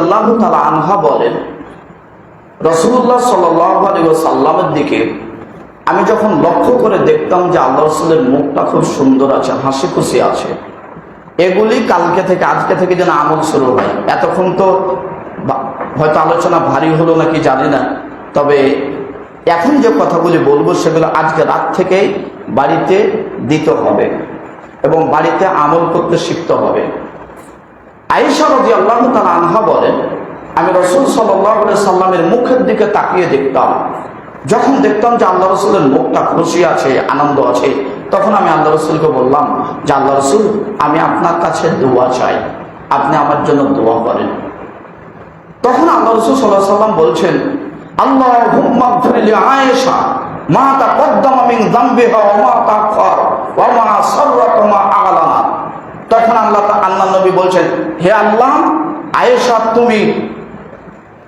আল্লাহ আনহা বলেন রসুল্লাহ সাল্লামের দিকে আমি যখন লক্ষ্য করে দেখতাম যে আল্লাহ রসুলের মুখটা খুব সুন্দর আছে, হাসি খুশি আছে, এগুলি কালকে থেকে, আজকে থেকে যেন আমল শুরু হয়। এতক্ষণ তো হয়তো আলোচনা ভারী হলো নাকি জানি না, তবে এখন যে কথাগুলি বলব সেগুলো আজকে রাত থেকেই বাড়িতে দিতে হবে এবং বাড়িতে আমল করতে শিখতে হবে। আয়েশা তালা আনহা বলেন, আমি রসুল সাল্লামের মুখের দিকে তাকিয়ে দেখতাম। যখন দেখতাম যে আল্লাহ রসুলের মুখটা খুশি আছে, আনন্দ আছে, তখন আমি আল্লাহ রসুলকে বললাম যে আল্লাহ রসুল, আমি আপনার কাছে দোয়া চাই। আপনি আমার জন্য দোয়া করেন। তখন আল্লাহ রসুল সাল্লাহ সাল্লাম বলছেন আল্লাহ আয়েশা, মা তা কদ্দামা ওয়া মা তাখার ওয়া মা সাররাত মা আলানা তখন আল্লাহ আল্লাহ নবী বলছেন, হে আল্লাহ, আয়েশা, তুমি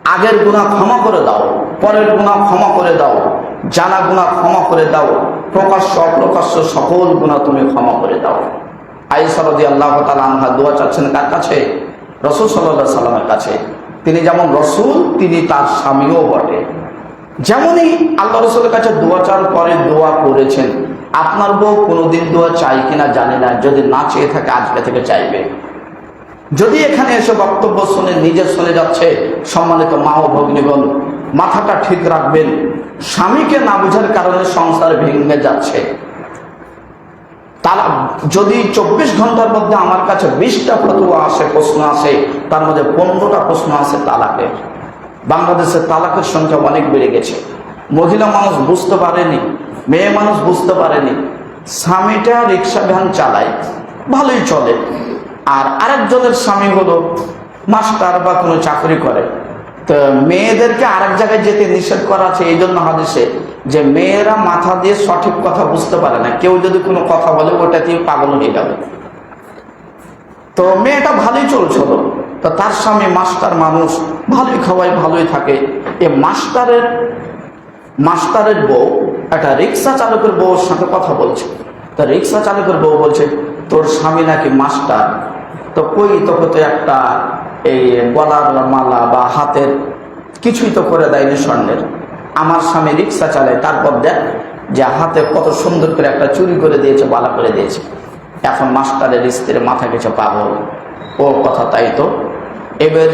আগের গুণা ক্ষমা করে দাও, পরের গুণা ক্ষমা করে দাও, জানা গুণা ক্ষমা করে দাও, প্রকাশ্য, অপ্রকাশ্য সকল গুণা তুমি ক্ষমা করে দাও। আয়েশা রদি আল্লাহ তালা আনহা দোয়া চাচ্ছেন কার কাছে? রসুল সাল্লাহ সাল্লামের কাছে। তিনি যেমন রসুল, তিনি তার স্বামীও বটে। যেমনই আল্লাহ রসুলের কাছে দোয়া চার পরে দোয়া করেছেন আপনার বউ কোনোদিন দোয়া চাই কিনা জানি না, যদি না চেয়ে থাকে আজকে থেকে চাইবে। যদি এখানে এসে বক্তব্য শুনে, নিজে শুনে যাচ্ছে, সম্মানিত মা ও ভগ্নীগণ, মাথাটা ঠিক রাখবেন, স্বামীকে না বোঝার কারণে সংসার ভেঙে যাচ্ছে। তারা যদি চব্বিশ ঘণ্টার মধ্যে আমার কাছে বিশটা ফতুয়া আসে, প্রশ্ন আসে, তার মধ্যে পনেরোটা প্রশ্ন আসে তালাকের। বাংলাদেশের তালাকের সংখ্যা অনেক বেড়ে গেছে। মহিলা মানুষ বুঝতে পারেনি মেয়ে মানুষ বুঝতে পারেনি। স্বামীটা রিক্সা ভ্যান চালায়, ভালোই চলে। আর আরেকজনের স্বামী হলো মাস্টার বা কোনো চাকরি করে। তো মেয়েদেরকে আরেক জায়গায় যেতে নিষেধ করা আছে এই জন্য হাদিসে যে মেয়েরা মাথা দিয়ে সঠিক কথা বুঝতে পারে না। কেউ যদি কোনো কথা বলে, ওটা দিয়ে পাগল হয়ে যাবে। তো মেয়েটা ভালোই চলছিল। তো তার স্বামী মাস্টার মানুষ, ভালোই খাওয়াই ভালোই থাকে। এ মাস্টারের মাস্টারের বউ একটা রিক্সা চালকের বউর সাথে কথা বলছে। তো রিক্সা চালকের বউ বলছে, তোর স্বামী নাকি মাস্টার? তো কই তোকে তো একটা এই গলার মালা বা হাতের কিছুই তো করে দেয়নি স্বর্ণের। আমার স্বামী রিক্সা চালায়, তারপর দেখ যে হাতে কত সুন্দর করে একটা চুরি করে দিয়েছে, বালা করে দিয়েছে। এখন মাস্টারের স্ত্রীর মাথা গেছে পাগল। ও কথা তাই তো। এবার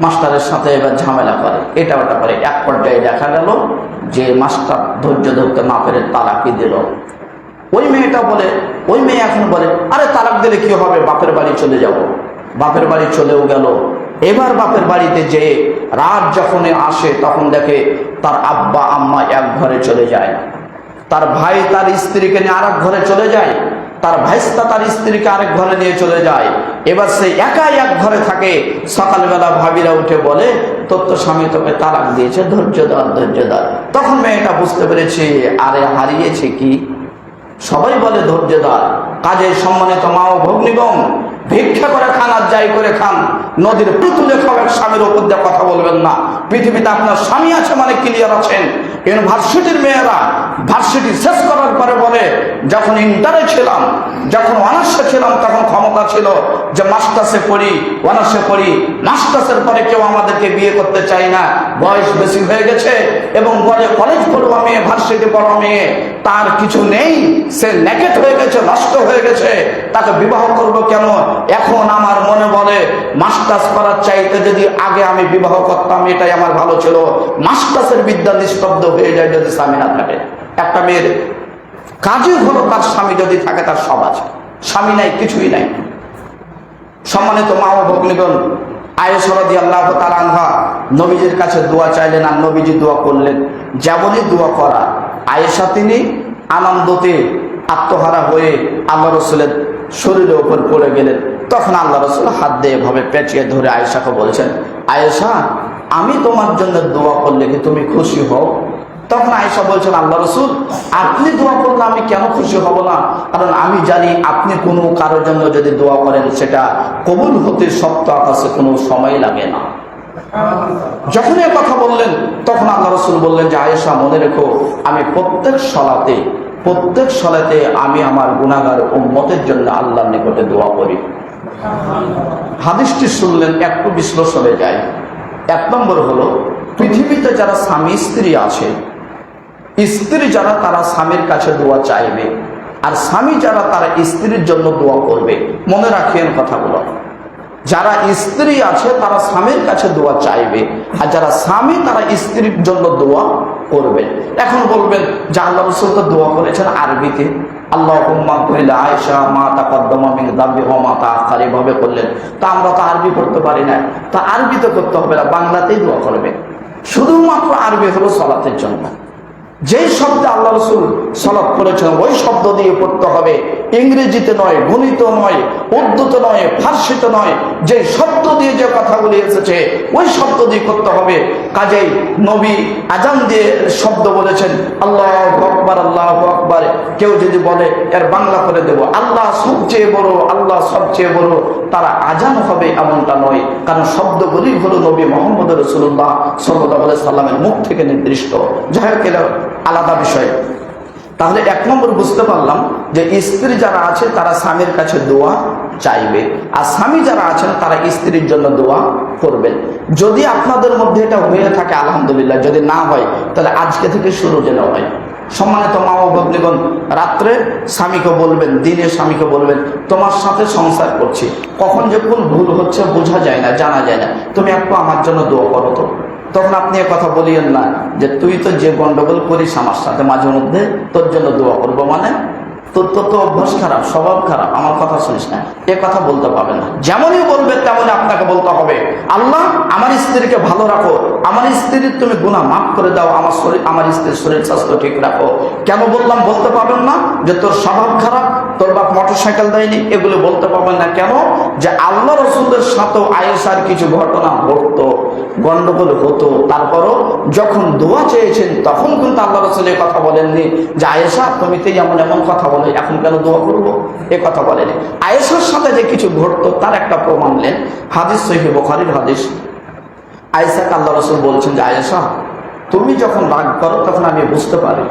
মাস্টারের সাথে এবার ঝামেলা করে। এটা ওটা করে। এক পর্যায়ে দেখা গেল যে মাস্টার ধৈর্য ধরতে না পেরে তালাকি দিল? ওই মেয়েটা বলে, ওই মেয়ে এখন বলে, আরে তালাক দিলে কি হবে? বাপের বাড়ি চলে যাব। বাপের বাড়ি চলেও গেল। এবার বাপের বাড়িতে যে রাত যখন আসে, তখন দেখে তার আব্বা, আম্মা এক ঘরে চলে যায়। তার ভাই, তার স্ত্রীকে নিয়ে আর ঘরে চলে যায়। তার ভাইস্তা তার স্ত্রীকে আরেক ঘরে নিয়ে চলে যায়। এবার সে একা এক ঘরে থাকে। সকালবেলা ভাবিরা উঠে বলে, তোর তো স্বামী তোকে তালাক দিয়েছে, ধৈর্য ধর ধৈর্য ধর। তখন মেয়েটা বুঝতে পেরেছে, আরে হারিয়েছে কি? সবাই বলে, ধৈর্য ধর। কাজে সম্মানিত মা ও ভগ্নিগম ভিক্ষা করে খান আর যাই করে খান। নদীর পুতুলে খাওয়ার স্বামীর উপর দিয়ে কথা বলবেন না। পৃথিবীতে আপনার স্বামী আছে মানে ক্লিয়ার আছেন। ইউনিভার্সিটির মেয়েরা ভার্সিটি শেষ করার পরে বলে, যখন ইন্টারে ছিলাম, যখন অনার্সে ছিলাম, তখন ক্ষমতা ছিল যে মাস্টার্সে পড়ি অনার্সে পড়ি। মাস্টার্সের পরে কেউ আমাদেরকে বিয়ে করতে চায় না। বয়স বেশি হয়ে গেছে এবং বলে কলেজ পড়ুয়া মেয়ে ভার্সিটি পড়া মেয়ে, তার কিছু নেই। সে নেকেট হয়ে গেছে, নষ্ট হয়ে গেছে। তাকে বিবাহ করব কেন? এখন আমার মনে বলে মাস্টার্স করার চাইতে যদি আগে আমি বিবাহ করতাম, এটাই আমার ভালো ছিল। মাস্টার্সের বিদ্যা নিস্তব্ধ হয়ে যায় যদি স্বামী না থাকে। একটা মেয়ের কাজই হলো তার স্বামী যদি থাকে, তার সব আছে। স্বামী নাই, কিছুই নাই। সম্মানিত মা ও ভগ্নিগণ আয়েশরদি আল্লাহ তালানহা নবীজির কাছে দোয়া চাইলেন আর নবীজি দোয়া করলেন। যেমনই দোয়া করা, আয়েশা তিনি আনন্দতে আত্মহারা হয়ে আল্লাহ রসুলের শরীরের উপর পড়ে গেলেন। তখন আল্লাহ রসুল হাত দিয়ে এভাবে পেঁচিয়ে ধরে আয়েশাকে বলছেন, আয়েশা, আমি তোমার জন্য দোয়া করলে কি তুমি খুশি হও? তখন আয়েশা বলছেন, আল্লাহ রসুল, আপনি দোয়া করলে আমি কেন খুশি হব না? কারণ আমি জানি আপনি কোনো কারোর জন্য যদি দোয়া করেন, সেটা কবুল হতে সপ্ত আকাশে কোনো সময় লাগে না। যখন এ কথা বললেন, তখন আল্লাহ রসুল বললেন যে, আয়েশা, মনে রেখো, আমি প্রত্যেক সলাতে প্রত্যেক সলাতে আমি আমার গুণাগার উম্মতের জন্য আল্লাহর নিকটে দোয়া করি। হাদিসটি শুনলেন, একটু বিশ্লেষণে যায় এক নম্বর হলো, পৃথিবীতে যারা স্বামী, স্ত্রী আছে, স্ত্রী যারা তারা স্বামীর কাছে দোয়া চাইবে, আর স্বামী যারা তারা স্ত্রীর জন্য দোয়া করবে, মনে রাখিয়েন কথাগুলো। যারা স্ত্রী আছে, তারা স্বামীর কাছে দোয়া চাইবে, আর যারা স্বামী, তারা স্ত্রীর জন্য দোয়া করবে। এখন বলবেন, যে আল্লাহ রসুল তো দোয়া করেছেন আরবিতে। মা তা করলেন তা আমরা তো আরবি পারি না তো করতে হবে না, বাংলাতেই দোয়া করবে। শুধুমাত্র আরবি হলো সলাতের জন্য। যেই শব্দে আল্লাহ রসুল সলাপ করেছেন ওই শব্দ দিয়ে পড়তে হবে। ইংরেজিতে নয়, গণিত নয়, উর্দুতে নয়, ফার্সিতে নয় যে শব্দ দিয়ে যে কথাগুলি এসেছে, ওই শব্দ দিয়ে করতে হবে। কাজেই নবী আজান দিয়ে শব্দ বলেছেন, আল্লাহ আকবর আল্লাহ আকবর। কেউ যদি বলে, এর বাংলা করে দেব। আল্লাহ সবচেয়ে বড়, আল্লাহ সবচেয়ে বড়, তারা আজান হবে এমনটা নয়। কারণ শব্দগুলি হলো নবী মোহাম্মদ রসুল্লাহ সাল্লাহ সাল্লামের মুখ থেকে নির্দিষ্ট। যাই হোক আলাদা বিষয়। তাহলে এক নম্বর বুঝতে পারলাম যে স্ত্রী যারা আছে, তারা স্বামীর কাছে দোয়া চাইবে। আর স্বামী যারা আছেন, তারা স্ত্রীর জন্য দোয়া করবেন যদি আপনাদের মধ্যে এটা হয়ে থাকে, আলহামদুলিল্লাহ, যদি না হয়, তাহলে আজকে থেকে শুরু যেন হয়। সম্মানিত মা ও ভগ্নীগণ, রাত্রে স্বামীকে বলবেন দিনে স্বামীকে বলবেন, তোমার সাথে সংসার করছি। কখন যে কোন ভুল হচ্ছে, বোঝা যায় না, জানা যায় না। তুমি একটু আমার জন্য দোয়া করো তো। তখন আপনি কথা বলিয়েন না যে তুই তো যে গন্ডগোল করিস আমার সাথে মাঝে মধ্যে, তোর জন্য দোয়া করব মানে? তোর তো তো অভ্যাস খারাপ, স্বভাব খারাপ, আমার কথা শুনিস না। এ কথা বলতে পারবে না। যেমনই বলবে তেমনই আপনাকে বলতে হবে। আল্লাহ, আমার স্ত্রীকে ভালো রাখো। আমার স্ত্রীর তুমি গুণা মাফ করে দাও। আমার শরীর, আমার স্ত্রীর শরীর স্বাস্থ্য ঠিক রাখো। কেন বললাম বলতে পারবেন না? যে তোর স্বভাব খারাপ, তোর বাপ মোটর সাইকেল দেয়নি, এগুলো বলতে পারবেন না। কেন? যে আল্লাহ রসুলের সাথেও আয়েসার কিছু ঘটনা ঘটতো। গন্ডগোল হতো। তারপরও যখন দোয়া চেয়েছেন, তখন কিন্তু আল্লাহ রসুলের কথা বলেননি যে, আয়েশা, তুমি তো এমন এমন কথা বলে, এখন কেন দোয়া করব? এ কথা বলেনি। আয়েশার সাথে যে কিছু ঘটতো, তার একটা প্রমাণ নেন। হাদিস সহি বখারির হাদিস। আয়েশাকে আল্লাহ রসুল বলছেন যে, আয়েশা, তুমি যখন রাগ করো, তখন আমি বুঝতে পারি।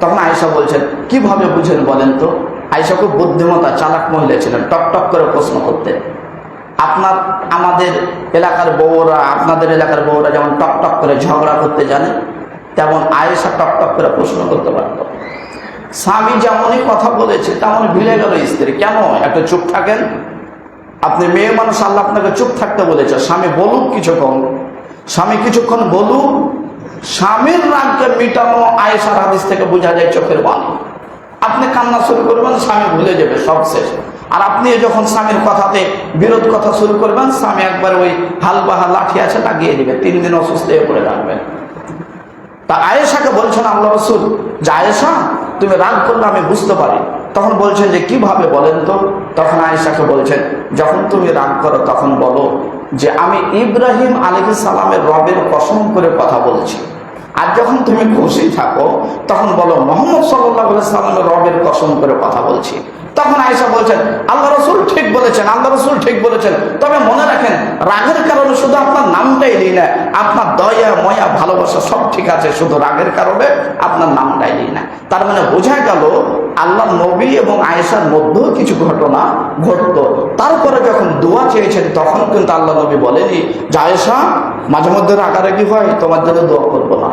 তখন আয়েশা বলছেন, কীভাবে বুঝেন বলেন তো? আয়েশা খুব বুদ্ধিমতা চালাক মহিলা ছিলেন। টক টক করে প্রশ্ন করতেন। আপনার, আমাদের এলাকার বউরা, আপনাদের এলাকার বউরা যেমন টক টক করে ঝগড়া করতে জানে, তেমন আয়েশা টক টক করে প্রশ্ন করতে পারত। স্বামী যেমনই কথা বলেছে, তেমন ভিড়ে গেল স্ত্রী। কেন? একটু চুপ থাকেন। আপনি মেয়ে মানুষ, আল্লাহ আপনাকে চুপ থাকতে বলেছে। স্বামী বলুক কিছুক্ষণ। স্বামী কিছুক্ষণ বলুক। স্বামীর রাগকে মিটানো আয়েশার হাদিস থেকে বোঝা যায় চোখের বাণী আপনি কান্না শুরু করবেন, স্বামী ভুলে যাবে, সব শেষ। আর আপনি যখন স্বামীর কথাতে বিরোধ কথা শুরু করবেন, স্বামী একবার ওই হাল বাহা লাঠি আছে লাগিয়ে দিবে। তিন দিন অসুস্থ হয়ে পড়ে রাখবেন তা আয়েশাকে বলছেন, আল্লাহ রসুল, যে আয়েশা, তুমি রাগ করলে আমি বুঝতে পারি। তখন বলছেন যে, কীভাবে বলেন তো? তখন আয়েশাকে বলছেন, যখন তুমি রাগ করো, তখন বলো যে, আমি ইব্রাহিম আলী সালামের রবের কসম করে কথা বলছি। আর যখন তুমি খুশি থাকো, তখন বলো, মোহাম্মদ সাল্লাহ সাল্লামের রবের কসম করে কথা বলছি। তখন আয়েশা বলছেন, আল্লাহ রসুল ঠিক বলেছেন, আল্লাহ রসুল ঠিক বলেছেন। তবে মনে রাখেন, রাগের কারণে শুধু আপনার নামটাই দিই না, আপনার দয়া, ময়া, ভালোবাসা সব ঠিক আছে, শুধু রাগের কারণে আপনার নামটাই দিই না। তার মানে বোঝা গেল আল্লাহ নবী এবং আয়েশার মধ্যেও কিছু ঘটনা ঘটতো। তারপরে যখন দোয়া চেয়েছেন, তখন কিন্তু আল্লাহ নবী বলেনি যে, আয়েশা, মাঝে মধ্যে রাগারাগি হয়, তোমার জন্য দোয়া করব না।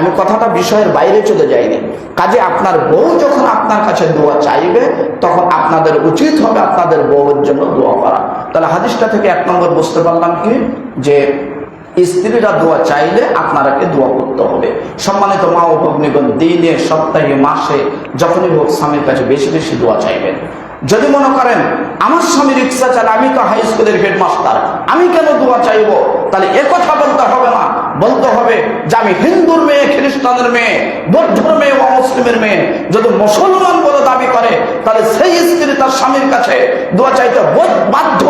আমি কথাটা বিষয়ের বাইরে চলে যাইনি। কাজে আপনার বউ যখন আপনার কাছে দোয়া চাইবে, তখন আপনাদের উচিত হবে আপনাদের বউয়ের জন্য দোয়া করা। তাহলে হাদিসটা থেকে এক নম্বর বুঝতে পারলাম কি? যে স্ত্রীরা দোয়া চাইলে আপনারাকে দোয়া করতে হবে। সম্মানিত মা ও ভগ্নিগণ, দিনে, সপ্তাহে, মাসে, যখনই হোক স্বামীর কাছে বেশি বেশি দোয়া চাইবেন। যদি মনে করেন, আমার স্বামী রিক্সা চালে আমি তো হাই স্কুলের হেডমাস্টার আমি কেন দোয়া চাইব? তাহলে কথা বলতে হবে না। বলতে হবে যে আমি হিন্দুর মেয়ে, খ্রিস্টানের মেয়ে, বৌদ্ধর মেয়ে বা মুসলিমের মেয়ে। যদি মুসলমান বলে দাবি করে, তাহলে সেই স্ত্রী তার স্বামীর কাছে দোয়া চাইতে বাধ্য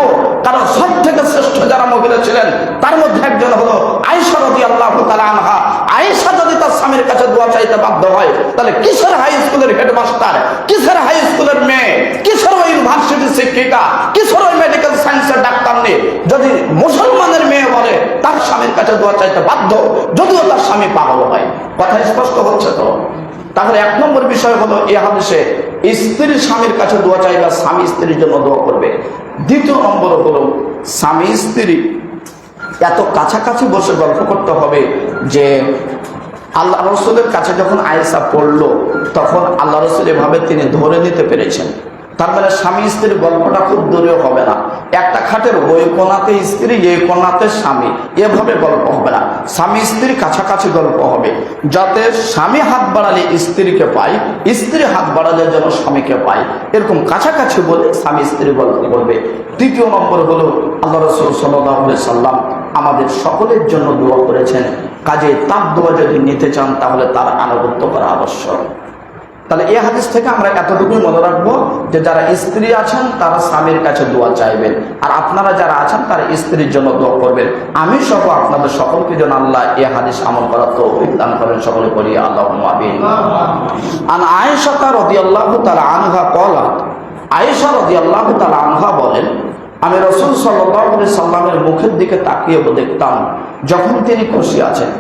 কারণ সব থেকে শ্রেষ্ঠ যারা মহিলা ছিলেন, তার মধ্যে একজন হলো আয়েশা রদি আল্লাহ আনহা। আয়েশা যদি তার স্বামীর কাছে দোয়া চাইতে বাধ্য হয়, তাহলে কিসের হাই স্কুলের হেডমাস্টার কিসের হাই স্কুলের মেয়ে, কিসের ওই ইউনিভার্সিটির শিক্ষিকা ওই মেডিকেল সায়েন্সের ডাক্তার নেই। যদি মুসলমানের মেয়ে বলে, তার স্বামীর কাছে দোয়া চাইতে বাধ্য, যদিও তার স্বামী পাগল হয় কথা স্পষ্ট হচ্ছে তো? তাহলে এক নম্বর বিষয় হলো এ হাদিসে, স্ত্রীর স্বামীর কাছে দোয়া চাইবে স্বামী স্ত্রীর জন্য দোয়া করবে। দ্বিতীয় নম্বর হলো, স্বামী স্ত্রী এত কাছাকাছি বসে গল্প করতে হবে যে, আল্লাহ রসুলের কাছে যখন আয়েসা পড়ল, তখন আল্লাহ রসুল এভাবে তিনি ধরে নিতে পেরেছেন। তার মানে স্বামী স্ত্রীর গল্পটা খুব দূরেও হবে না। একটা খাটের ওই কোনাতে স্ত্রী, এই কোনাতে স্বামী। এভাবে গল্প হবে না। স্বামী স্ত্রীর কাছাকাছি গল্প হবে। যাতে স্বামী হাত বাড়ালে স্ত্রীকে পাই স্ত্রী হাত বাড়ালে যেন স্বামীকে পাই এরকম কাছাকাছি বলে স্বামী স্ত্রী গল্প করবে তৃতীয় নম্বর হলো, আল্লাহ রসুল সাল্লাহ সাল্লাম আমাদের সকলের জন্য দোয়া করেছেন, কাজে তার দোয়া যদি নিতে চান তাহলে তার আনুগত্য করা আবশ্যক। তাহলে এই হাদিস থেকে আমরা এতটুকুই মনে রাখবো যে যারা স্ত্রী আছেন তারা স্বামীর কাছে দোয়া চাইবেন আর আপনারা যারা আছেন তারা স্ত্রীর জন্য দোয়া করবেন আমি সহ আপনাদের সকলকে যেন আল্লাহ এই হাদিস আমল করার তো দান করেন সকলে করি আল্লাহ আমিন আন আয়েশা রাদিয়াল্লাহু তাআলা আনহা قالت আয়েশা রাদিয়াল্লাহু তাআলা আনহা বলেন আমি রসুল সাল্লাল্লাহু আলাইহি সাল্লামের মুখের দিকে তাকিয়ে দেখতাম যখন তিনি খুশি আছেন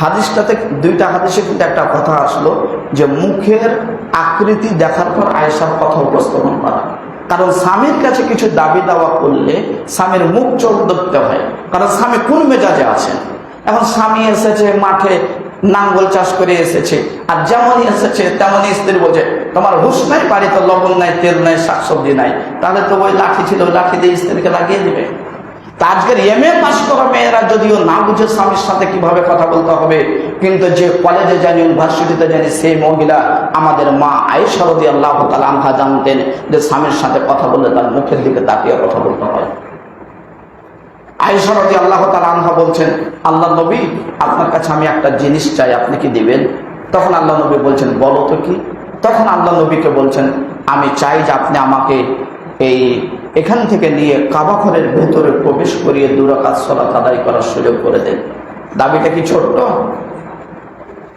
হাদিসটাতে দুইটা হাদিসে কিন্তু একটা কথা আসলো যে মুখের আকৃতি দেখার পর আয়েশার কথা উপস্থাপন করা। কারণ স্বামীর কাছে কিছু দাবি দাওয়া করলে স্বামীর মুখ চোখ দেখতে হয়। কারণ স্বামী কোন মেজাজে আছেন? এখন স্বামী এসেছে, মাঠে নাঙ্গল চাষ করে এসেছে, আর যেমনই এসেছে, তেমনই স্ত্রী বলছে, তোমার হুশ নাই, বাড়িতে লবণ নাই, তেল নাই, শাকসবজি নাই। তাহলে তো ওই লাঠি ছিল লাঠি দিয়ে স্ত্রীকে লাগিয়ে দিবে। তা আজকের এম এ পাস করা মেয়েরা যদিও না বুঝে স্বামীর সাথে কীভাবে কথা বলতে হবে, কিন্তু যে কলেজে জানি ইউনিভার্সিটিতে জানি সেই মহিলা আমাদের মা আয়েশারদি আল্লাহ তালামহা জানতেন যে স্বামীর সাথে কথা বললে তার মুখের দিকে তাকিয়ে কথা বলতে হয়। আয়েশারদি আল্লাহ তালামহা বলছেন, আল্লাহ নবী, আপনার কাছে আমি একটা জিনিস চাই, আপনি কি দিবেন? তখন আল্লাহ নবী বলছেন, বলো তো কি? তখন আল্লাহ নবীকে বলছেন, আমি চাই যে আপনি আমাকে এই এখান থেকে নিয়ে কাবা ঘরের ভেতরে প্রবেশ করিয়ে দুরাকাত সলাত আদায় করার সুযোগ করে দেন। দাবিটা কি ছোট্ট?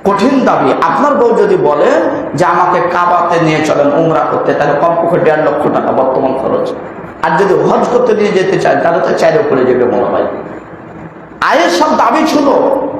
কঠিন দাবি। আপনার বউ যদি বলে যে আমাকে কাবাতে নিয়ে চলেন, উমরা করতে, তাহলে কমপক্ষে দেড় লক্ষ টাকা বর্তমান খরচ। আর যদি হজ করতে নিয়ে যেতে চায় তাহলে তো চাইরে করে যাবে মনে হয়। আয়ের সব দাবি ছিল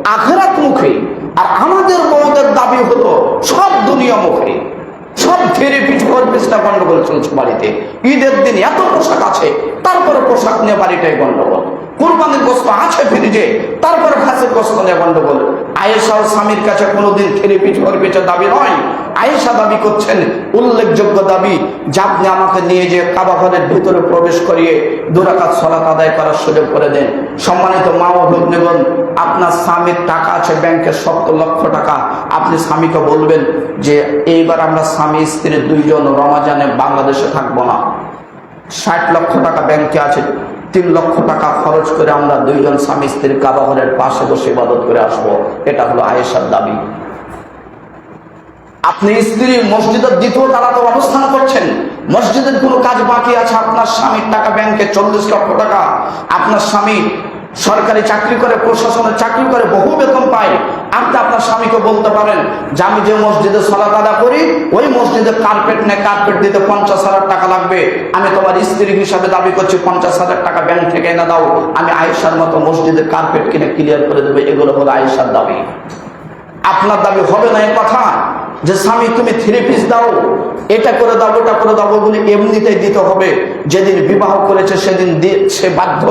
আখেরাত মুখে আর আমাদের বউদের দাবি হলো সব দুনিয়া মুখে সব ফেরে পিঠ পিছটা গন্ডগোল চলছে বাড়িতে। ঈদের দিন এত পোশাক আছে, তারপরে পোশাক নিয়ে বাড়িটাই গন্ডগোল। কোরবানির গোস্ত আছে ফ্রিজে, তারপর খাসির গোস্ত নিয়ে গন্ডগোল। আয়েশার স্বামীর কাছে কোনোদিন ফেরে পিঠ পিঠের দাবি নয়। আয়েশা দাবি করছেন, উল্লেখযোগ্য দাবি যে আপনি আমাকে নিয়ে যে কাবা ঘরের ভিতরে প্রবেশ করিয়ে দুরাকাত সলাত আদায় করার সুযোগ করে দেন। সম্মানিত মা ও ভগ্নীগণ আপনার স্বামীর টাকা আছে ব্যাংকের সত্তর লক্ষ টাকা। আপনি স্বামীকে বলবেন যে, এইবার আমরা স্বামী, স্ত্রী দুইজন রমাজানে বাংলাদেশে থাকব না। ষাট লক্ষ টাকা ব্যাংকে আছে। তিন লক্ষ টাকা খরচ করে আমরা দুইজন স্বামী স্ত্রীর কাবাঘরের পাশে বসে ইবাদত করে আসব। এটা হলো আয়েশার দাবি। আপনি স্ত্রী মসজিদের দ্বিতীয় তালাতে অবস্থান করছেন। মসজিদের কোনো কাজ বাকি আছে? আপনার স্বামীর টাকা ব্যাংকে চল্লিশ লক্ষ টাকা। আপনার স্বামী সরকারি চাকরি করে, প্রশাসনের চাকরি করে, বহু বেতন পায়। আপনি আপনার স্বামীকে বলতে পারেন যে আমি যে মসজিদে সলাত আদা করি, ওই মসজিদে কার্পেট নেই কার্পেট দিতে পঞ্চাশ হাজার টাকা লাগবে। আমি তোমার স্ত্রী হিসাবে দাবি করছি, পঞ্চাশ হাজার টাকা ব্যাংক থেকে এনে দাও। আমি আয়েশার মতো মসজিদে কার্পেট কিনে ক্লিয়ার করে দেবে। এগুলো হলো আয়েশার দাবি। আপনার দাবি হবে না এ কথা? যে স্বামী, তুমি থ্রি পিস দাও, এটা করে দাও, ওটা করে দাও বলে এমনিতেই দিতে হবে। যেদিন বিবাহ করেছে, সেদিন সে বাধ্য।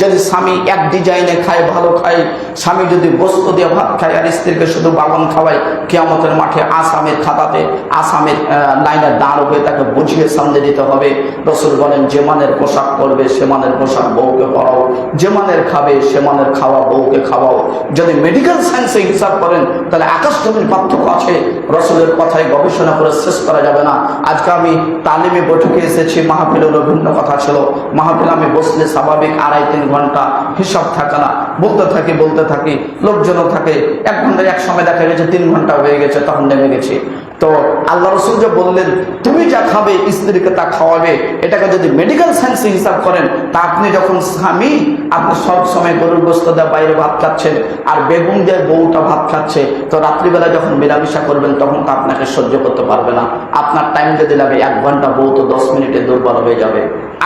যদি স্বামী এক ডিজাইনে খায়, ভালো খায়, স্বামী যদি বস্তু দিয়ে ভাত খায়, আর স্ত্রীকে শুধু বাগন খাওয়ায়, কেয়ামতের মাঠে আসামের খাতাতে, আসামের লাইনে দাঁড় হয়ে তাকে বুঝিয়ে সামনে দিতে হবে। রসুল বলেন, যে মানের পোশাক পরবে, সে মানের পোশাক বউকে পড়াও যে মানের খাবে, সে মানের খাওয়া বউকে খাওয়াও। যদি মেডিকেল সায়েন্সে হিসাব করেন, তাহলে আকাশ জমির পার্থক্য আছে। রসুলের কথায় গবেষণা করে শেষ করা যাবে না। আজকে আমি তালিমে বৈঠকে এসেছি, মাহফিলেরও ভিন্ন কথা ছিল। মাহফিল আমি বসলে স্বাভাবিক আড়াই, তিন ঘণ্টা হিসাব থাকে না। বলতে থাকি বলতে থাকি, লোকজনও থাকে। এক ঘণ্টা এক সময় দেখা গেছে, তিন ঘণ্টা হয়ে গেছে, তখন নেমে গেছি। তো আল্লাহ রসুল যে বললেন, তুমি যা খাবে, স্ত্রীকে তা খাওয়াবে। এটাকে যদি মেডিকেল সায়েন্সে হিসাব করেন, তা আপনি যখন স্বামী, আপনি সব সময় গরুর গোস্ত দেওয়া, বাইরে ভাত খাচ্ছেন, আর বেগুন দিয়ে বউটা ভাত খাচ্ছে, তো রাত্রিবেলা যখন মেলামেশা করবেন, তখন তো আপনাকে সহ্য করতে পারবে না। আপনার টাইম যদি লাগে এক ঘণ্টা বউ তো দশ মিনিটে দুর্বল হয়ে যাবে।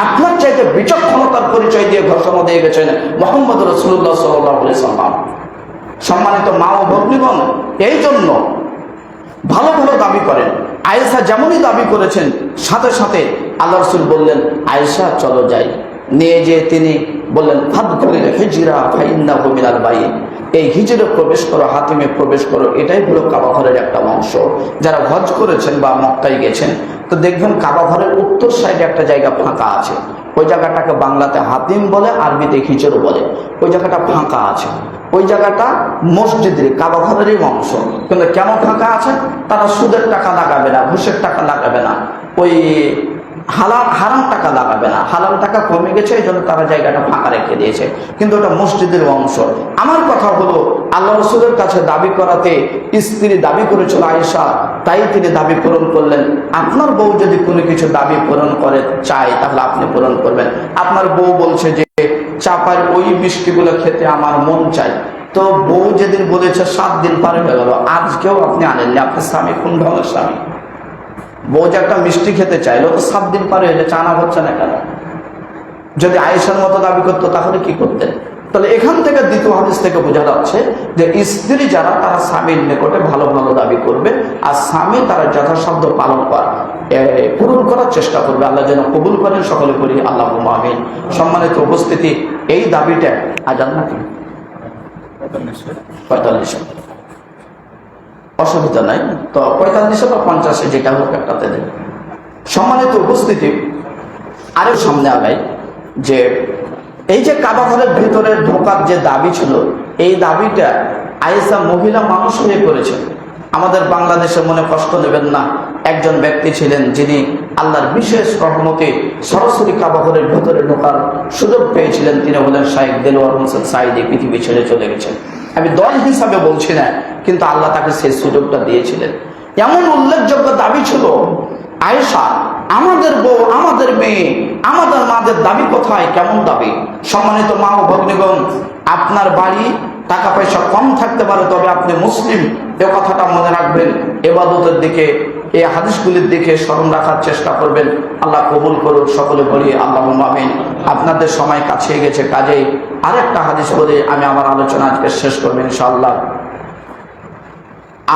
আপনার চাইতে বিচক্ষণতার পরিচয় দিয়ে ঘোষণা দিয়ে গেছেন মোহাম্মদ রসুল্লাহ সাল্লাম। সম্মানিত মা ও ভগ্নীগণ এই জন্য ভালো ভালো দাবি করেন। আয়েসা যেমনই দাবি করেছেন, সাথে সাথে আল্লাহ রসুল বললেন, আয়েশা, চলো যাই। নিয়ে যেয়ে তিনি বললেন ফাদ করিল হিজরা ফাইন্দা মিনাল বাই এই হিজরে প্রবেশ করো, হাতিমে প্রবেশ করো, এটাই হলো কাবা ঘরের একটা অংশ। যারা হজ করেছেন বা মক্কায় গেছেন, তো দেখবেন কাবা ঘরের উত্তর সাইডে একটা জায়গা ফাঁকা আছে। ওই জায়গাটাকে বাংলাতে হাতিম বলে, আরবিতে হিজরও বলে। ওই জায়গাটা ফাঁকা আছে। ওই জায়গাটা মসজিদের, কাবা ঘরেরই অংশ। কিন্তু কেন ফাঁকা আছে? তারা সুদের টাকা লাগাবে না, ঘুষের টাকা লাগাবে না। ওই হালাল, হারাম টাকা লাগাবে না। হালাল টাকা কমে গেছে, এই জন্য তারা জায়গাটা ফাঁকা রেখে দিয়েছে। কিন্তু ওটা মসজিদের অংশ। আমার কথা হলো, আল্লাহ রসুলের কাছে দাবি করাতে স্ত্রী দাবি করেছিল আয়েশা, তাই তিনি দাবি পূরণ করলেন। আপনার বউ যদি কোনো কিছু দাবি পূরণ করে, চায়, তাহলে আপনি পূরণ করবেন। আপনার বউ বলছে যে, চাপার ওই মিষ্টিগুলো খেতে আমার মন চাই তো বউ যেদিন বলেছে, সাত দিন পার হয়ে গেল। আজকেও আপনি আনেননি, আপনার স্বামী কোন ধরনের স্বামী? বউ যে একটা মিষ্টি খেতে চাইলো, তো সাত দিন পারে হলে চানা হচ্ছে না কেন? যদি আয়েশার মতো দাবি করতো, তাহলে কি করতেন? তাহলে এখান থেকে দ্বিতীয় হাদিস থেকে বোঝা যাচ্ছে যে স্ত্রী যারা, তারা স্বামীর নিকটে ভালো ভালো দাবি করবে, আর স্বামী তারা যথাসাধ্য পালন করা পূরণ করার চেষ্টা করবে। আল্লাহ যেন কবুল করেন সকলে করি আল্লাহ আমিন। সম্মানিত উপস্থিতি, এই দাবিটা আজান নাকি? পঁয়তাল্লিশে। অসুবিধা নাই। তো পঁয়তাল্লিশে বা পঞ্চাশে যেটা হোক একটাতে দেবে। সম্মানিত উপস্থিতি, আরও সামনে আগাই যে এই যে কাবা ঘরের ভিতরে ঢোকার যে দাবি ছিল, এই দাবিটা আয়েসা মহিলা মানুষ হয়ে করেছেন। আমাদের বাংলাদেশে মনে কষ্ট নেবেন না, একজন ব্যক্তি ছিলেন যিনি আল্লাহর বিশেষ রহমতে সরাসরি কাবা ঘরের ভিতরে ঢোকার সুযোগ পেয়েছিলেন। তিনি হলেন শাহেক দেলোয়ার হোসেন সাইদি পৃথিবী ছেড়ে চলে গেছেন। আমি দল হিসাবে বলছি না, কিন্তু আল্লাহ তাকে সেই সুযোগটা দিয়েছিলেন। এমন উল্লেখযোগ্য দাবি ছিল, আয়েশা, আমাদের বউ, আমাদের মেয়ে, আমাদের মাদের দাবি কোথায়? কেমন দাবি? সম্মানিত মা ও ভগ্নিগণ, আপনার বাড়ি টাকা পয়সা কম থাকতে পারে, তবে আপনি মুসলিম। এ কথাটা মনে রাখবেন। এবাদতের দিকে এই হাদিসগুলির দিকে স্মরণ রাখার চেষ্টা করবেন। আল্লাহ কবুল করুন সকলে বলি আল্লাহ মামিন আপনাদের সময় কাছে গেছে, কাজেই আরেকটা হাদিস বলে আমি আমার আলোচনা আজকে শেষ করব ইনশাআল্লাহ।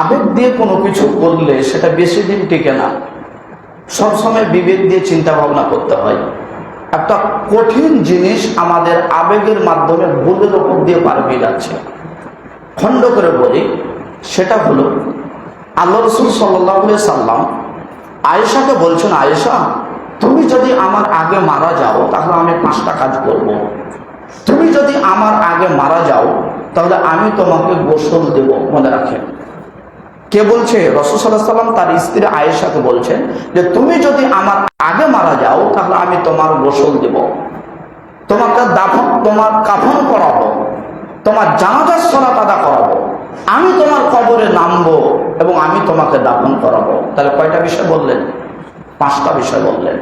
আবেগ দিয়ে কোনো কিছু করলে সেটা বেশি দিন টিকে না। সবসময় বিবেক দিয়ে চিন্তা ভাবনা করতে হয়। একটা কঠিন জিনিস আমাদের আবেগের মাধ্যমে ভুলের ওপর দিয়ে পার হয়ে যাচ্ছে খণ্ড করে বলি, সেটা হলো, আল্লাহ রসুল সাল্লাহ সাল্লাম আয়েশাকে বলছেন, আয়েশা, তুমি যদি আমার আগে মারা যাও, তাহলে আমি পাঁচটা কাজ করব। তুমি যদি আমার আগে মারা যাও, তাহলে আমি তোমাকে গোসল দেব, মনে রাখেন কে বলছে? রসুসাল্লাহ সাল্লাম তার স্ত্রী আয়েশাকে বলছেন যে, তুমি যদি আমার আগে মারা যাও, তাহলে আমি তোমার গোসল দেব। তোমাকে দাফন, তোমার কাফন করাবো তোমার জানাজার সরা আদা করাবো। আমি তোমার কবরে নামবো এবং আমি তোমাকে দাফন করাবো। তাহলে কয়টা বিষয় বললেন? পাঁচটা বিষয় বললেন।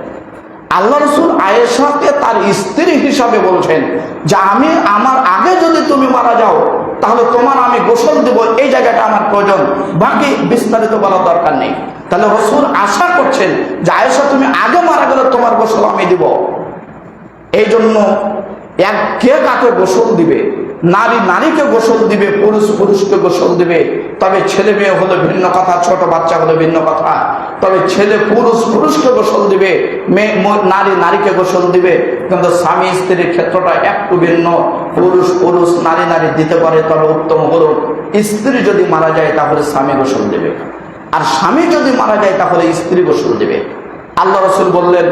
আল্লাহ রসুল আয়েশাকে তার স্ত্রী হিসাবে বলছেন যে আমি আমার আগে যদি তুমি মারা যাও, তাহলে তোমার আমি গোসল দেব, এই জায়গাটা আমার প্রয়োজন। বাকি বিস্তারিত বলার দরকার নেই। তাহলে রসুল আশা করছেন যে আয়েশা, তুমি আগে মারা গেলে তোমার গোসল আমি দিব। এই জন্য এক কে কাকে গোসল দিবে? নারী নারীকে গোসল দিবে, পুরুষ পুরুষকে গোসল দিবে। তবে ছেলে মেয়ে হলে ভিন্ন কথা, ছোট বাচ্চা হলে ভিন্ন কথা। তবে ছেলে পুরুষ, পুরুষকে গোসল দিবে, মেয়ে নারী, নারীকে গোসল দিবে। কিন্তু স্বামী স্ত্রীর ক্ষেত্রটা একটু ভিন্ন। পুরুষ পুরুষ, নারী নারী দিতে পারে, তবে উত্তম হলো স্ত্রী যদি মারা যায় তাহলে স্বামী গোসল দেবে। আর স্বামী যদি মারা যায় তাহলে স্ত্রী গোসল দেবে। আল্লাহ রসুল বললেন,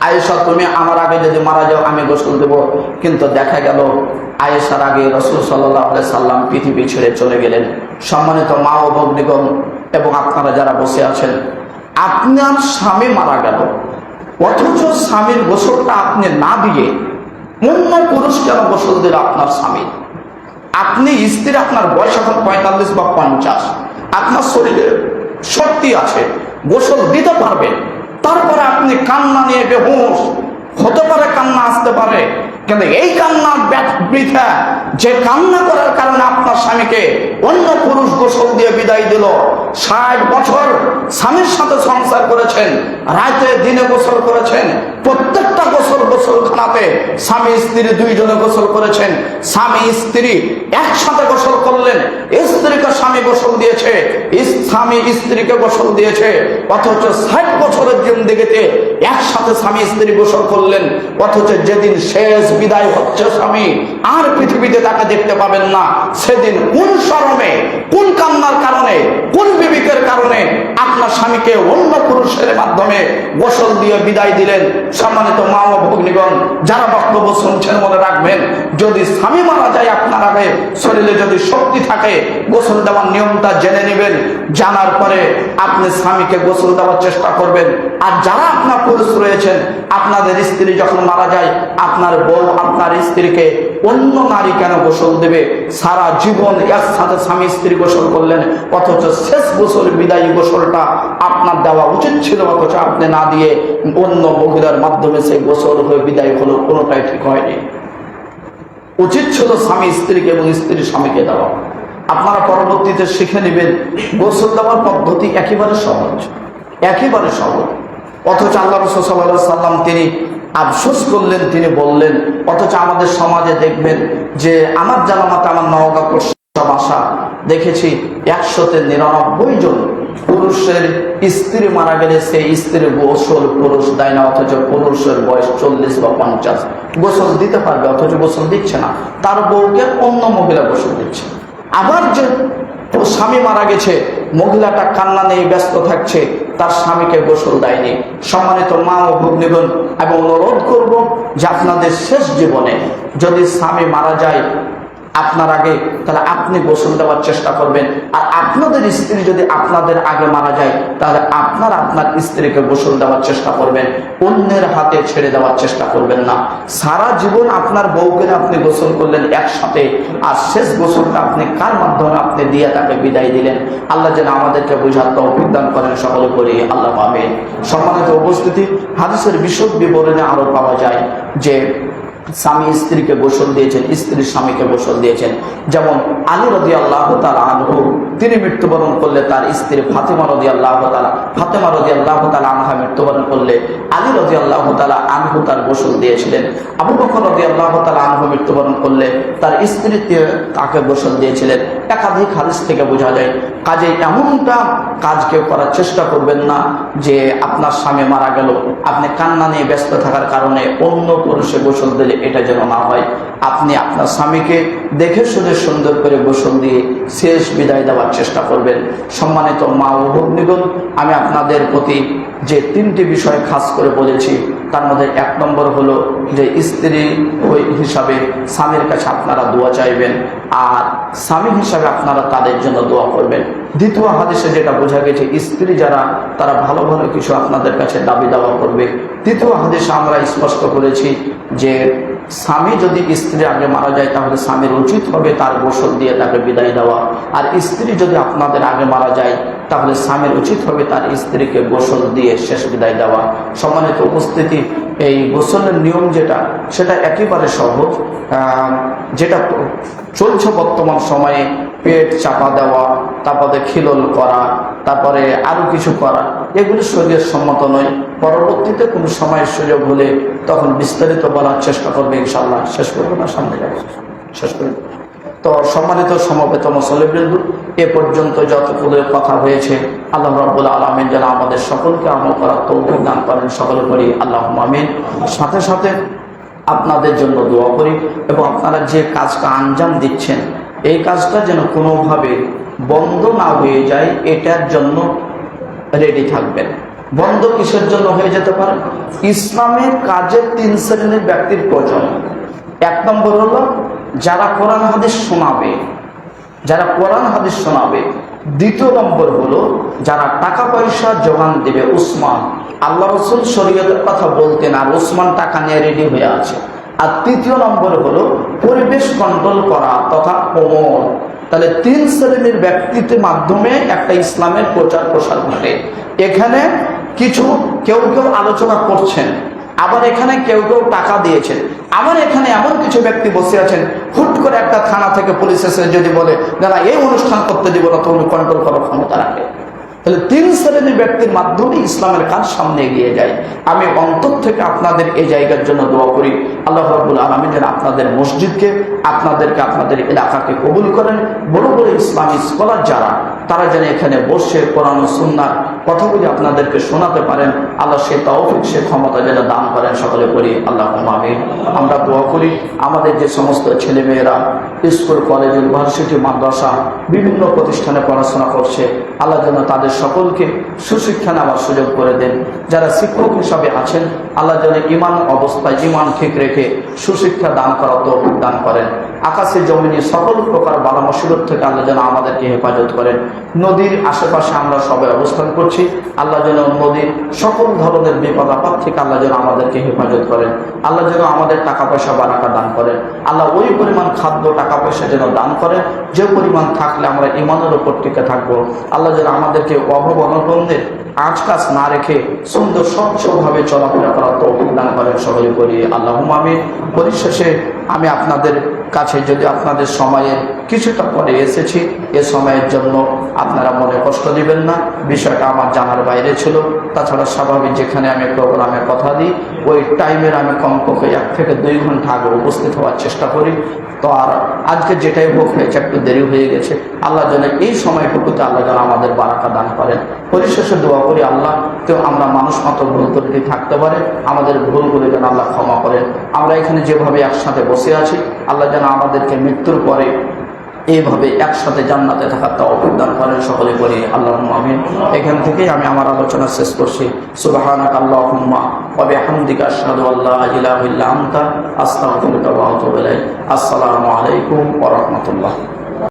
আয়েশা, তুমি আমার আগে যদি মারা যাও, আমি গোসল দেব। কিন্তু দেখা গেল, আয়েশার আগে রসুল সাল্লাহ সাল্লাম পৃথিবী ছেড়ে চলে গেলেন। সম্মানিত মা ও ভগ্নিগণ এবং আপনারা যারা বসে আছেন আপনার স্বামী মারা গেল। অথচ স্বামীর গোসলটা আপনি না দিয়ে অন্য পুরুষ কেন গোসল দিল আপনার স্বামী? আপনি স্ত্রী, আপনার বয়স এখন পঁয়তাল্লিশ বা পঞ্চাশ। আপনার শরীরে শক্তি আছে, গোসল দিতে পারবেন। তারপরে আপনি কান্না নিয়ে বেহুশ, হতে পারে কান্না আসতে পারে কিন্তু এই কান্না বৃথা? যে কান্না করার কারণে আপনার স্বামীকে অন্য পুরুষ গোসল দিয়ে বিদায় দিল। ষাট বছর স্বামীর সাথে সংসার করেছেন, রাতে দিনে গোসল করেছেন, প্রত্যেকটা গোসল গোসল গোসলখানাতে স্বামী স্ত্রী দুইজনে গোসল করেছেন। স্বামী স্ত্রী একসাথে গোসল করলেন, স্ত্রীকে স্বামী গোসল দিয়েছে, স্বামী স্ত্রীকে গোসল দিয়েছে, অথচ ষাট বছরের জিন্দিগিতে একসাথে স্বামী স্ত্রী গোসল করলেন, অথচ যেদিন শেষ বিদায় হচ্ছে স্বামী, আর পৃথিবীতে তাকে দেখতে পাবেন না। সেদিন কোন শরমে, কোন কান্নার কারণে, কোন বিবেকের কারণে আপনার স্বামীকে অন্য পুরুষের মাধ্যমে গোসল দিয়ে বিদায় দিলেন সম্মানিত মা ও ভগ্নিগণ, যারা বক্তব্য শুনছেন মনে রাখবেন, যদি স্বামী মারা যায় আপনার আগে, শরীরে যদি শক্তি থাকে, গোসল দেওয়ার নিয়মটা জেনে নেবেন। জানার পরে আপনি স্বামীকে গোসল দেওয়ার চেষ্টা করবেন। আর যারা আপনার পুরুষ রয়েছেন আপনাদের স্ত্রী যখন মারা যায়, আপনার বউ আপনার স্ত্রীকে অন্য নারী কেন গোসল দেবে? সারা জীবন একসাথে স্বামী স্ত্রী গোসল করলেন, অথচ শেষ গোসল বিদায়ী গোসলটা আপনার দেওয়া উচিত ছিল, অথচ আপনি না দিয়ে অন্য মহিলার মাধ্যমে সেই গোসল হয়ে বিদায় হলো, কোনোটাই ঠিক হয়নি। উচিত ছিল স্বামী স্ত্রীকে এবং স্ত্রী স্বামীকে দেওয়া। আপনারা পরবর্তীতে শিখে নেবেন, গোসল দেওয়ার পদ্ধতি একেবারে সহজ একেবারে সহজ। অথচ আল্লাহ রসুল সাল্লাহ সাল্লাম তিনি আফসোস করলেন, তিনি বললেন, অথচ আমাদের সমাজে দেখবেন যে আমার জানামাতে আমার নওগাঁ সব দেখেছি একশোতে নিরানব্বই জন পুরুষের স্ত্রী মারা গেলে সেই স্ত্রীর গোসল পুরুষ দেয় না, অথচ পুরুষের বয়স চল্লিশ বা পঞ্চাশ। গোসল দিতে পারবে, অথচ গোসল দিচ্ছে না। তার বউকে অন্য মহিলা গোসল দিচ্ছে। আবার যে স্বামী মারা গেছে মহিলাটা কান্না নিয়ে ব্যস্ত থাকছে, তার স্বামীকে গোসল দেয়নি। সম্মানিত মা ও ভগ্নিগণ এবং অনুরোধ করব যে আপনাদের শেষ জীবনে যদি স্বামী মারা যায় আপনার আগে, তাহলে আপনি গোসল দেওয়ার চেষ্টা করবেন। আর আপনাদের স্ত্রী যদি আপনাদের আগে মারা যায়, তাহলে আপনার আপনার স্ত্রীকে গোসল দেওয়ার চেষ্টা করবেন। অন্যের হাতে ছেড়ে দেওয়ার চেষ্টা করবেন না। সারা জীবন আপনার বউকে আপনি গোসল করলেন একসাথে, আর শেষ গোসলটা আপনি কার মাধ্যমে আপনি দিয়ে তাকে বিদায় দিলেন? আল্লাহ যেন আমাদেরকে বোঝার তৌফিক দান করেন সকলে করি আল্লাহ পাবে সম্মানিত উপস্থিতি, হাদিসের বিশদ বিবরণে আরও পাওয়া যায় যে স্বামী স্ত্রীকে গোসল দিয়েছেন, স্ত্রীর স্বামীকে গোসল দিয়েছেন। যেমন আলী রদি আল্লাহ আনহু, তিনি মৃত্যুবরণ করলে তার স্ত্রী ফাতেমা রদি আল্লাহ তালা ফাতেমা রদি আল্লাহ তালা আনহা মৃত্যুবরণ করলে আলী রদি আল্লাহ তালা আনহু তার গোসল দিয়েছিলেন। আবু বকর রদি আল্লাহ তালা আনহু মৃত্যুবরণ করলে তার স্ত্রী তাকে গোসল দিয়েছিলেন। একাধিক হাদিস থেকে বোঝা যায়। কাজে এমনটা কাজ কেউ করার চেষ্টা করবেন না যে আপনার স্বামী মারা গেল, আপনি কান্না নিয়ে ব্যস্ত থাকার কারণে অন্য পুরুষে গোসল দিলে এটা যেন না হয়। আপনি আপনার স্বামীকে দেখে শুনে সুন্দর করে গোসল দিয়ে শেষ বিদায় দেওয়ার চেষ্টা করবেন। সম্মানিত মা ও ভগ্নিগণ আমি আপনাদের প্রতি যে তিনটি বিষয় খাস করে বলেছি তার মধ্যে এক নম্বর হলো যে স্ত্রী ওই হিসাবে স্বামীর কাছে আপনারা দোয়া চাইবেন, আর স্বামী হিসাবে আপনারা তাদের জন্য দোয়া করবেন। দ্বিতীয় হাদিসে যেটা বোঝা গেছে, স্ত্রী যারা, তারা ভালো ভালো কিছু আপনাদের কাছে দাবি দাওয়া করবে। তৃতীয় হাদিসে আমরা স্পষ্ট করেছি যে স্বামী যদি স্ত্রী আগে মারা যায়, তাহলে স্বামীর উচিত হবে তার গোসল দিয়ে তাকে বিদায় দেওয়া। আর স্ত্রী যদি আপনাদের আগে মারা যায়, তাহলে স্বামীর উচিত হবে তার স্ত্রীকে গোসল দিয়ে শেষ বিদায় দেওয়া। সম্মানিত উপস্থিতি, এই গোসলের নিয়ম যেটা, সেটা একেবারে সহজ। যেটা চলছে বর্তমান সময়ে পেট চাপা দেওয়া, তারপরে খিলল করা, তারপরে আরও কিছু করা, এগুলি শরীরের সম্মত নয়। পরবর্তীতে কোনো সময়ের সুযোগ হলে তখন বিস্তারিত বলার চেষ্টা করবে ইনশাল্লাহ শেষ করব না, সামনে শেষ করব তো সম্মানিত সমবেত মুসলিবৃন্দু এ পর্যন্ত যতগুলো কথা হয়েছে, আল্লাহ রব্বুল আলমিন যেন আমাদের সকলকে আমল করার তৌফিক দান করেন সকলে করি আল্লাহ আমিন। সাথে সাথে আপনাদের জন্য দোয়া করি এবং আপনারা যে কাজটা আঞ্জাম দিচ্ছেন এই কাজটা যেন কোনোভাবে বন্ধ না হয়ে যায়, এটার জন্য রেডি থাকবেন। বন্ধ কিসের জন্য হয়ে যেতে পারে? ইসলামের কাজে তিন শ্রেণির ব্যক্তির প্রয়োজন। এক নম্বর হলো, যারা কোরআন হাদিস শোনাবে, যারা কোরআন হাদিস শোনাবে। দ্বিতীয় নম্বর হলো, যারা টাকা পয়সা যোগান দেবে, উসমান। আল্লাহ রসুল শরীয়তের কথা বলতেন, আর উসমান টাকা নিয়ে রেডি হয়ে আছে। আর তৃতীয় নম্বর হলো পরিবেশ কন্ট্রোল করা তথা ওমর তাহলে তিন শ্রেণির ব্যক্তিত্বের মাধ্যমে একটা ইসলামের প্রচার প্রসার ঘটে। এখানে কিছু কেউ কেউ আলোচনা করছেন, আবার এখানে কেউ কেউ টাকা দিয়েছেন, আবার এখানে এমন কিছু ব্যক্তি বসে আছেন, হুট করে একটা থানা থেকে পুলিশ এসে যদি বলে, দাদা, এই অনুষ্ঠান করতে দিব না, তুমি কন্ট্রোল করার ক্ষমতা রাখে। তাহলে তিন শ্রেণির ব্যক্তির মাধ্যমে ইসলামের কাজ সামনে এগিয়ে যায়। আমি অন্তর থেকে আপনাদের এই জায়গার জন্য দোয়া করি, আল্লাহ রব্বুল আলমী যেন আপনাদের মসজিদকে, আপনাদেরকে, আপনাদের এলাকাকে কবুল করেন। বড় বড় ইসলামী স্কলার যারা তারা যেন এখানে বসে কোরআন সুন্নার কথাগুলি আপনাদেরকে শোনাতে পারেন। আল্লাহ সে তৌফিক সে ক্ষমতা যেন দান করেন সকলে করি। আল্লাহ আমিন। আমরা দোয়া করি, আমাদের যে সমস্ত ছেলেমেয়েরা স্কুল, কলেজ, ইউনিভার্সিটি, মাদ্রাসা, বিভিন্ন প্রতিষ্ঠানে পড়াশোনা করছে, আল্লাহ যেন তাদের সকলকে সুশিক্ষা নেওয়ার সুযোগ করে দেন। যারা শিক্ষক হিসাবে আছেন, আল্লাহ যেন ইমান অবস্থায় ইমান ঠিক রেখে সুশিক্ষা দান করার তৌফিক দান করেন। আকাশে জমিনে সকল প্রকার বালা থেকে আল্লাহ যেন আমাদেরকে হেফাজত করেন। নদীর আশেপাশে আমরা সবাই অবস্থান করছি। আল্লাহ যেন নদীর সকল ধরনের বিপদ আপদ থেকে আল্লাহ যেন আমাদেরকে হেফাজত করেন। আল্লাহ যেন আমাদের টাকা পয়সা বারাকা দান করেন। আল্লাহ ওই পরিমাণ খাদ্য টাকা পয়সা যেন দান করেন। যে পরিমাণ থাকলে আমরা ইমানের উপর টিকে থাকব। আল্লাহ যেন আমাদেরকে অভাব অনটনদের আজ কাজ না রেখে সুন্দর, স্বচ্ছভাবে চলাফেরা করার তৌফিক দান করেন সকলে করি। আল্লাহ আমি পরিশেষে আমি আপনাদের কাছে যদি আপনাদের সময়ের কিছুটা পরে এসেছি। এ সময়ের জন্য আপনারা মনে কষ্ট দিবেন না। বিষয়টা আমার জানার বাইরে ছিল। তাছাড়া স্বাভাবিক যেখানে আমি প্রোগ্রামে কথা দিই, ওই টাইমের আমি কমপক্ষে এক থেকে দুই ঘণ্টা আগে উপস্থিত হওয়ার চেষ্টা করি। তো আর আজকে যেটাই হোক হয়েছে, একটু দেরি হয়ে গেছে। আল্লাহ যেন এই সময়টুকুতে আল্লাহ যেন আমাদের বারাকা দান করেন। পরিশেষে দোয়া করি আল্লাহ, কেউ আমরা মানুষ মতো ভুল ত্রুটি থাকতে পারে, আমাদের ভুলগুলি যেন আল্লাহ ক্ষমা করেন। আমরা এখানে যেভাবে একসাথে বসে আছি, আল্লাহ যেন আমাদেরকে মৃত্যুর পরে এইভাবে একসাথে জান্নাতে থাকার তা অবদান করেন সকলে বলি আল্লাহ আমিন। এখান থেকেই আমি আমার আলোচনা শেষ করছি। সুবাহানাক সাদু আল্লাহ আসসালামু আলাইকুম ওয়া রাহমাতুল্লাহ।